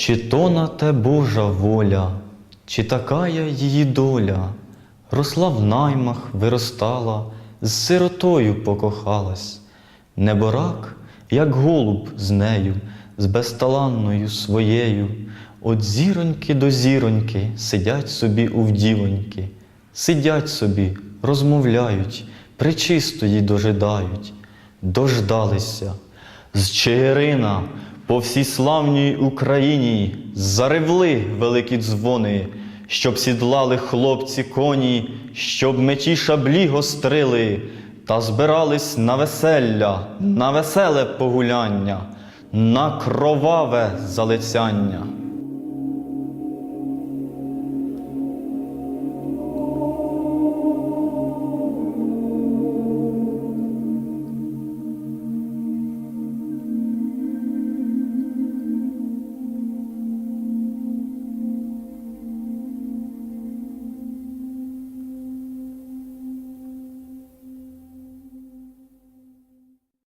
Чи то на те Божа воля, чи такая її доля, росла в наймах, виростала, з сиротою покохалась, неборак, як голуб з нею, з безталанною своєю, от зіроньки до зіроньки сидять собі у вдівоньки, сидять собі, розмовляють, причистої дожидають, дождалися. З Чигирина по всій славній Україні заревли великі дзвони, щоб сідлали хлопці коні, щоб мечі шаблі гострили, та збирались на веселля, на веселе погуляння, на кроваве залицяння.